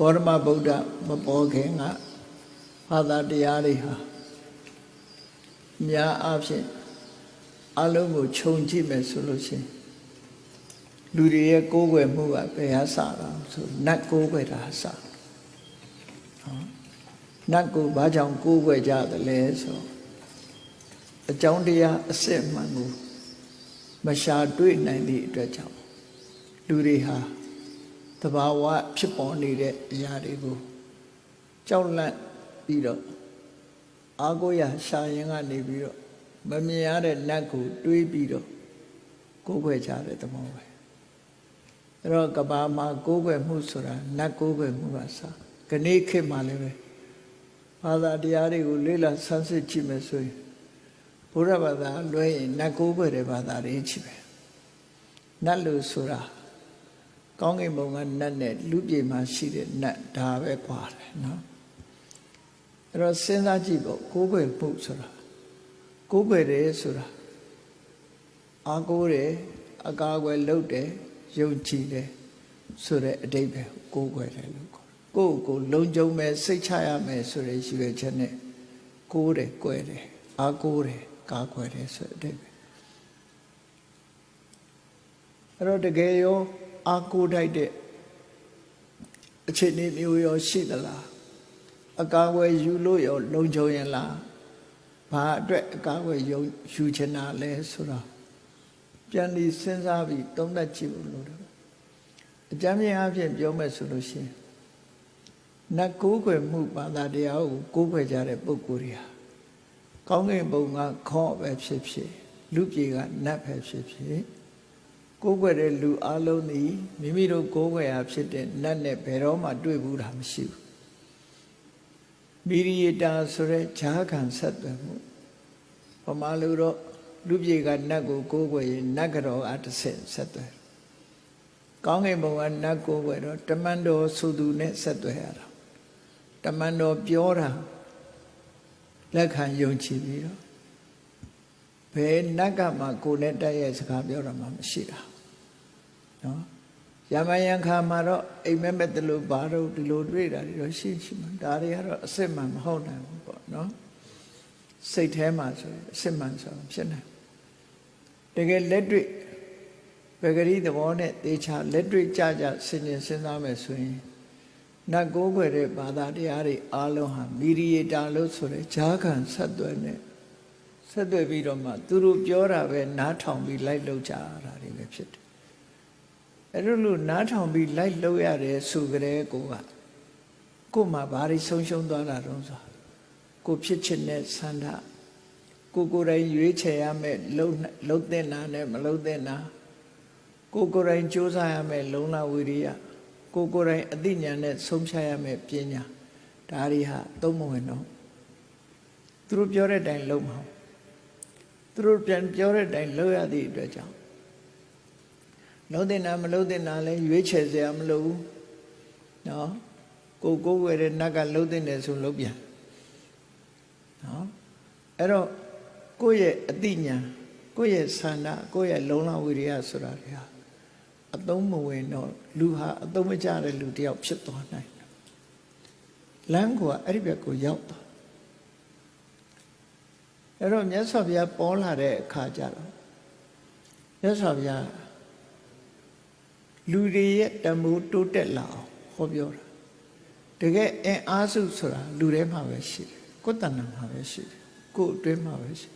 ဂေါရမဗုဒ္ဓမပေါ်ခင်ကဘာသာတရားတွေဟာများအားဖြင့်အလုံးကိုခြုံကြည့်မယ်ဆိုလို့ရှိရင်လူတွေရဲ့ကိုးကွယ်မှုကဘယ်ဟာစတာဆိုနတ်ကိုးကွယ်တာစဟောနတ်ကိုဘာကြောင့်ကိုးကွယ်ကြသလဲဆိုအကြောင်းတရားအစစ်မှန်ကိုမရှာတွေ့နိုင်သည့်အတွက်ကြောင့်လူတွေဟာ တဘာဝဖြစ်ပေါ်နေတဲ့အရာတွေကိုကြောက်လန့်ပြီးတော့အာကိုရရှာရင်ကနေပြီးတော့မမြင်ရတဲ့နတ်ကိုတွေးပြီးတော့ကိုးကွယ်ကြတဲ့သဘောပဲအဲ့တော့ကဘာမှာကိုးကွယ်မှုဆိုတာနတ်ကိုးကွယ်မှုကစခဏိခေတ်မှာလည်းပဲဘာသာတရားတွေကိုလေ့လာဆန်းစစ်ကြည့်မယ်ဆိုရင်ဘုရားဘာသာလွဲရင်နတ်ကိုးကွယ်တဲ့ဘာသာတွေချစ်ပဲနတ်လို့ဆိုတာ ကောင်းကင်ဘုံကနတ်နဲ့လူပြေမှာရှိတဲ့နတ်ဒါပဲกว่าတယ်နော်အဲ့တော့စဉ်းစားကြည့်ပေါ့ကိုးကွယ်မှုဆိုတာကိုးကွယ်တယ်ဆိုတာအာကိုးတယ်အကာအကွယ်လုပ်တယ်ယုံကြည်တယ်ဆိုတဲ့အတိတ်ပဲကိုးကွယ်တယ်လို့ခေါ်တယ်ကိုယ့်ကိုယ်လုံခြုံမယ်စိတ်ချရမယ်ဆိုတဲ့ရည်ရွယ်ချက်နဲ့ကိုးတယ်ကွယ်တယ်အာကိုးတယ်ကာကွယ်တယ်ဆိုတဲ့အတိတ်ပဲအဲ့တော့တကယ်ရော အာကိုးတိုက်တဲ့အခြေအနေမျိုးရောရှိသလားအကာအကွယ်ယူလို့ရောလုံခြုံရင်လားဘာအတွက်အကာအကွယ်ယူယူချင်တာလဲဆိုတော့ပြန်ပြီးစဉ်းစားပြီးသုံးသပ်ကြည့်ဖို့လိုတယ်အကြမ်းမြင်အဖြစ်ပြောမယ်ဆိုလို့ရှိရင်နတ်ကိုးကွယ်မှုဘာသာတရားကိုကိုးကွယ်ကြတဲ့ပုဂ္ဂိုလ်တွေဟာကောင်းကင်ဘုံကခေါ့ပဲဖြစ်ဖြစ်လူပြေကနတ်ပဲဖြစ်ဖြစ် ကိုးကွယ်တဲ့လူအလုံးသည်မိမိတို့ကိုးကွယ်ရာဖြစ်တဲ့နတ်နဲ့ဘယ်တော့မှတွေ့ဘူးတာမရှိဘူးမိရိယတာဆိုတဲ့ဈာခံဆက်သွယ်မှုပမာလူတော့လူပြေကနတ်ကိုကိုးကွယ်ရင်နတ်ကတော့အတဆင့်ဆက်သွယ်ကောင်းကင်ဘုံကနတ်ကိုးကွယ်တော့တမန်တော်ဆိုသူနဲ့ဆက်သွယ်ရတာတမန်တော်ပြောတာလက်ခံယုံကြည်ပြီးတော့ဘယ်နတ်ကမှကိုယ်နဲ့တိုက်ရိုက်စကားပြောတာမှမရှိတာ နော်ရမယံခါမှာတော့အိမ်မက်မဲ့တလို့ဘာတော့ဒီလိုတွေ့တာတွေတော့ရှိရှိမှာဒါတွေကတော့အစ်စ်မှန်မဟုတ်နိုင်ဘူးပေါ့နော်စိတ်ထဲမှာဆိုရင်အစ်စ်မှန်ဆိုဖြစ်နိုင်တကယ်လက်တွေ့ပဂရိသဘောနဲ့တေချာလက်တွေ့ကြကြဆင်ញင်စဉ်းစားမယ်ဆိုရင်နတ်ကိုးခွေတဲ့ဘာသာတရားတွေအားလုံးဟာမီရိယတာလို့ဆိုတဲ့ဈာခံဆက်သွယ်နဲ့ဆက်သွယ်ပြီးတော့မှသူတို့ပြောတာပဲနားထောင်ပြီးလိုက်လုပ်ကြတာတွေပဲဖြစ်တယ် အဲ့လိုလို့နားထောင်ပြီးလိုက်လုပ်ရတယ်ဆိုကြတဲ့ကိုကကို့မှာဘာတွေဆုံးရှုံးသွားတာတုံးဆိုကိုဖြစ်ချင်တဲ့ဆန္ဒကိုကိုယ်တိုင်ရွေးချယ်ရမယ်လှုပ်လှုပ်တဲ့နာနဲ့မလှုပ်တဲ့နာကိုကိုယ်တိုင်ကြိုးစားရမယ်လုံလဝိရိယကိုကိုယ်တိုင်အသိဉာဏ်နဲ့ဆုံးဖြတ်ရမယ်ပညာဒါတွေဟာသုံးမဝင်တော့သူတို့ပြောတဲ့အတိုင်းလုပ်မှာသူတို့ပြန်ပြောတဲ့အတိုင်းလုပ်ရသည့်အတွက်ကြောင့် လုံးတဲ့နာမလုံးတဲ့နာလဲရွေးချယ်စရာမလိုဘူးနော်ကိုကိုယ်ဝယ်တဲ့နတ်ကလုံးတဲ့တယ်ဆိုလုံးပြန်နော်အဲ့တော့ကိုယ့်ရဲ့အတိညာကိုယ့်ရဲ့ဆန္ဒကိုယ့်ရဲ့လုံလဝိရိယဆိုတာတွေဟာအသုံးမဝင်တော့လူဟာအသုံးမကျတဲ့လူတယောက်ဖြစ်သွားနိုင်တယ်လမ်းကအဲ့ဒီဘက်ကိုရောက်သွားအဲ့တော့မြတ်စွာဘုရားပေါ်လာတဲ့အခါကျတော့မြတ်စွာဘုရား လူတွေရဲ့တမိုးတိုးတက်လာအောင်ဟောပြောတာတကယ်အင်အားစုဆိုတာလူထဲမှာပဲရှိတယ်ကိုယ်တဏ္ဍာမှာပဲရှိတယ်ကိုယ်အတွင်းမှာပဲရှိ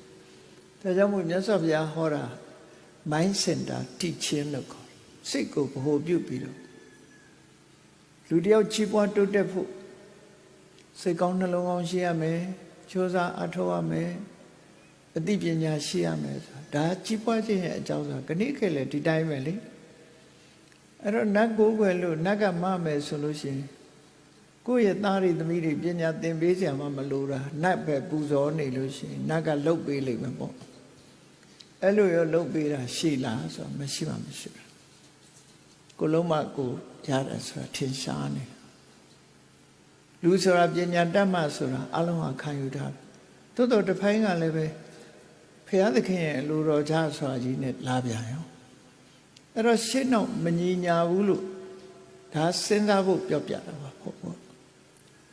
တယ်ဒါကြောင့်မို့မြတ်စွာဘုရားဟောတာ mind center teaching လို့ခေါ်စိတ်ကိုဗဟိုပြုပြီးတော့လူတယောက်ကြီးပွားတိုးတက်ဖို့စိတ်ကောင်းနှလုံးကောင်းရှိရမယ်ချိုးစားအထောက်ရမယ်အသိပညာရှိရမယ်ဆိုတာဒါကြီးပွားခြင်းရဲ့အကြောင်းဆိုတာခဏိခေတ်လေဒီတိုင်းပဲလေ အဲ့တော့နတ်ကိုးကွယ်လို့နတ်ကမမယ်ဆိုလို့ရှိရင်ကိုယ့်ရဲ့သားတွေသမီးတွေပညာသင်ပေးစရာမှမလိုတာနတ်ပဲပူဇော်နေလို့ရှိရင်နတ်ကလှုပ်ပေးလိမ့်မယ်ပေါ့အဲ့လိုရောလှုပ်ပေးတာရှိလားဆိုတော့မရှိပါမရှိဘူးကိုလုံးမကိုရတယ်ဆိုတာထင်ရှားနေလူဆိုတာပညာတတ်မှဆိုတာအလုံးဟာခံယူထားတယ်တိုးတော့တစ်ဖိုင်းကလည်းပဲဖရာသခင်ရဲ့လူတော်ချဆိုတာကြီးနဲ့လာပြန်ရော အဲ့တော့ရှင်းတော့မညီညာဘူးလို့ဒါစဉ်းစားဖို့ပြောပြတာပါဟုတ်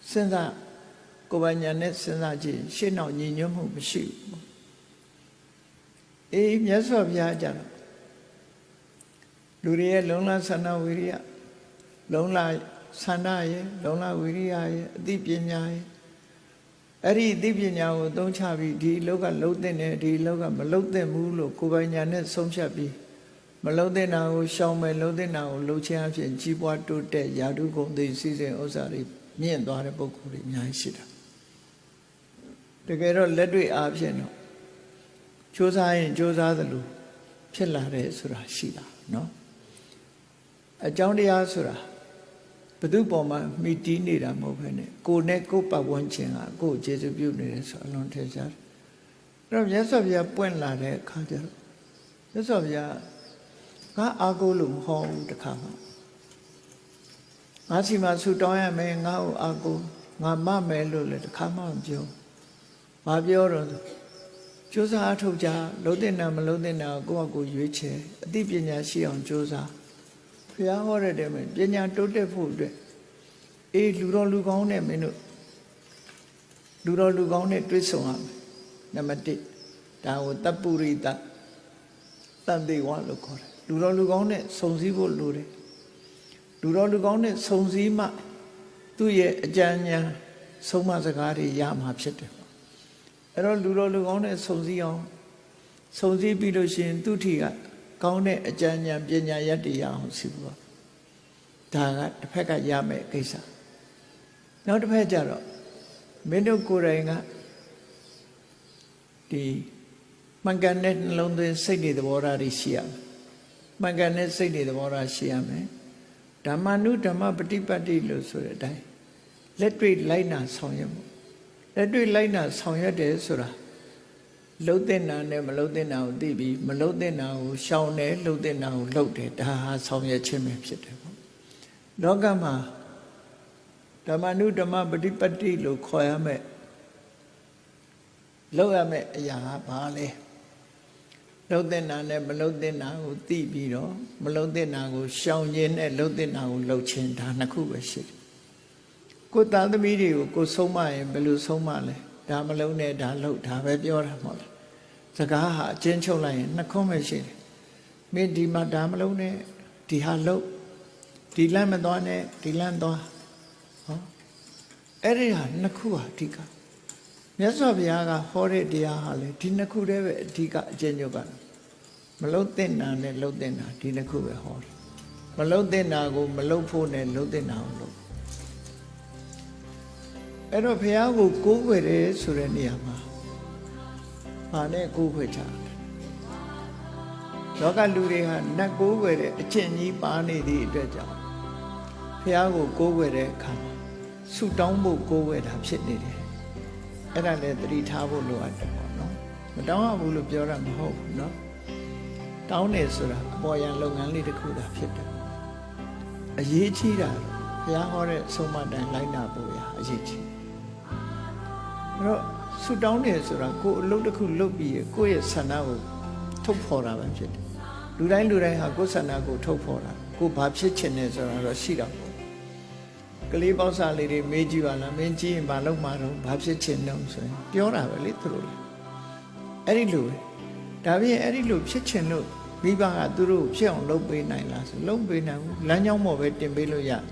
စဉ်းစားကိုယ်ပိုင်ညာနဲ့စဉ်းစားကြည့်ရှင်းအောင်ညီညွတ်မှုမရှိဘူးအေးမြတ်စွာဘုရားကြတော့လူတွေရဲ့လုံလဆန္ဒဝိရိယလုံလဆန္ဒရဲ့လုံလဝိရိယရဲ့အသိပညာရဲ့အဲ့ဒီအသိပညာကိုသုံးချပြီးဒီလောကလုံးတဲ့နဲ့ဒီလောကမလုံးတဲ့ဘူးလို့ကိုယ်ပိုင်ညာနဲ့ဆုံးဖြတ်ပြီး မလုံးတဲ့နာကိုရှောင်မယ်လုံးတဲ့နာကိုလှုပ်ခြင်းအဖြစ်ကြီးပွားတိုးတက်ယာတုဂုံသိစည်းစိမ်ဥစ္စာတွေမြင့်သွားတဲ့ပုဂ္ဂိုလ်တွေအများကြီးရှိတာတကယ်တော့လက်တွေ့အားဖြင့်တော့စ조사ရင်စ조사သလိုဖြစ်လာတယ်ဆိုတာရှိတာเนาะအကြောင်းတရားဆိုတာဘု து ပေါ်မှာမိတီးနေတာမဟုတ်ဘဲနဲ့ကိုယ်နဲ့ကိုယ်ပတ်ဝန်းကျင်ကကိုယ်ကျေစုပြုနေတယ်ဆိုအလွန်ထင်ရှားတယ်အဲ့တော့မြတ်စွာဘုရားပွင့်လာတဲ့အခါကျတော့မြတ်စွာဘုရား ငါအာကိုလို့မဟောဘူးတခါမှငါစီမှာဆူတောင်းရမယ်ငါ့ကိုအာကိုငါမမယ်လို့လည်းတခါမှမပြောဘာပြောတော့ကြိုးစားအထောက်ကြလုံးတဲ့နာမလုံးတဲ့နာကိုယ့်အကိုရွေးချယ်အသိပညာရှိအောင်ကြိုးစားဘုရားဟောတဲ့တည်းမှာပညာတိုးတက်ဖို့အတွက်အေးလူတော်လူကောင်းနဲ့မင်းတို့လူတော်လူကောင်းနဲ့တွေ့ဆုံရမယ်နံပါတ်1ဒါကိုတပ်ပုရိသတန်တေဝလို့ခေါ်တယ် လူတော်လူကောင်းနဲ့စုံစည်းဖို့လိုတယ်လူတော်လူကောင်းနဲ့စုံစည်းမှသူ့ရဲ့အကြံဉာဏ်ဆုံးမစကားတွေရမှာဖြစ်တယ်အဲ့တော့လူတော်လူကောင်းနဲ့စုံစည်းအောင်စုံစည်းပြီးလို့ရှိရင်သူ့ထီကကောင်းတဲ့အကြံဉာဏ်ပညာရတ္တိရအောင်စီဘူးဒါကတစ်ဖက်ကရမယ်ကိစ္စနောက်တစ်ဖက်ကျတော့မင်းတို့ကိုယ်တိုင်ကဒီမှန်ကန်တဲ့နှလုံးသွင်းစိတ်တွေသဘောထားတွေရှိရမယ် မှန်ကန်တဲ့စိတ်တွေသဘောထားရှိရမယ်ဓမ္မနုဓမ္မပฏิပတ်တိလို့ဆိုတဲ့အတိုင်းလက်တွေ့လိုက်နာဆောင်ရွက်မှုလက်တွေ့လိုက်နာဆောင်ရွက်တယ်ဆိုတာလှုပ်တဲ့နာနဲ့မလှုပ်တဲ့နာကိုသိပြီးမလှုပ်တဲ့နာကိုရှောင်တယ်လှုပ်တဲ့နာကိုလှုပ်တယ်ဒါဟာဆောင်ရွက်ခြင်းပဲဖြစ်တယ်ပေါ့လောကမှာဓမ္မနုဓမ္မပฏิပတ်တိလို့ခေါ်ရမယ်လှုပ်ရမယ်အရာကဘာလဲ လှုပ်တဲ့နာနဲ့မလှုပ်တဲ့နာကိုသိပြီးတော့မလှုပ်တဲ့နာကိုရှောင်ခြင်းနဲ့လှုပ်တဲ့နာကိုလှုပ်ခြင်းဒါနှစ်ခုပဲရှိတယ်ကိုယ်သားသမီးတွေကိုကိုယ်ဆုံးမရင်ဘယ်လိုဆုံးမလဲဒါမလုံးနဲ့ဒါလှုပ်ဒါပဲပြောတာမဟုတ်လားစကားဟာအချင်းချုပ်လိုက်ရင်နှစ်ခွန်းပဲရှိတယ်မင်းဒီမှာဒါမလုံးနဲ့ဒီဟာလှုပ်ဒီလမ်းမသွားနဲ့ဒီလမ်းသွားဟောအဲ့ဒီဟာနှစ်ခုဟာအဓိက မြတ်စွာဘုရားကဟောတဲ့တရားဟာလေဒီနှစ်ခုတည်းပဲအဓိကအကျဉ်းချုပ်ကမလုံးတဲ့နာနဲ့လှုပ်တဲ့နာဒီနှစ်ခုပဲဟောတယ်မလှုပ်တဲ့နာကိုမလှုပ်ဖို့နဲ့လှုပ်တဲ့နာကိုလှုပ်အဲ့တော့ဘုရားကိုကိုးကွယ်တယ်ဆိုတဲ့နေရာမှာဘာနဲ့ကိုးကွယ်ကြလဲလောကလူတွေဟာနတ်ကိုးကွယ်တဲ့အကျင့်ကြီးပါနေသည့်အတွက်ကြောင့်ဘုရားကိုကိုးကွယ်တဲ့အခါမှာဆုတောင်းဖို့ကိုးကွယ်တာဖြစ်နေတယ် အဲ့ဒါလည်းသတိထားဖို့လိုအပ်တယ်ပေါ့နော်မတောင်းရဘူးလို့ပြောတာမဟုတ်ဘူးနော်တောင်းတယ်ဆိုတာအပေါ်ယံလုပ်ငန်းလေးတစ်ခုသာဖြစ်တယ်အရေးကြီးတာဘုရားဟောတဲ့ဆုံးမတန်လိုက်နာဖို့ရအရေးကြီးအဲ့တော့ဆုတောင်းတယ်ဆိုတာကိုယ်အလုပ်တစ်ခုလုပ်ပြီးရကိုယ့်ရဲ့ဆန္ဒကိုထုတ်ဖော်တာပဲဖြစ်တယ်လူတိုင်းလူတိုင်းဟာကိုယ်ဆန္ဒကိုထုတ်ဖော်တာကိုဘာဖြစ်ချင်တယ်ဆိုတာတော့ရှိတာပေါ့ ကလေးပေါက်စားလေးတွေမေးကြည့်ပါလားမင်းကြည့်ရင်ဘာလုပ်မှာတော့ဘာဖြစ်ချင်တော့ဆိုရင်ပြောတာပဲလေသူတို့လေအဲ့ဒီလိုပဲဒါပြင်အဲ့ဒီလိုဖြစ်ချင်လို့မိဘကသူတို့ဖြစ်အောင်လုပ်ပေးနိုင်လားဆိုလုပ်ပေးနိုင်ဘူးလမ်းကြောင်းပေါ်ပဲတင်ပေးလို့ရတယ်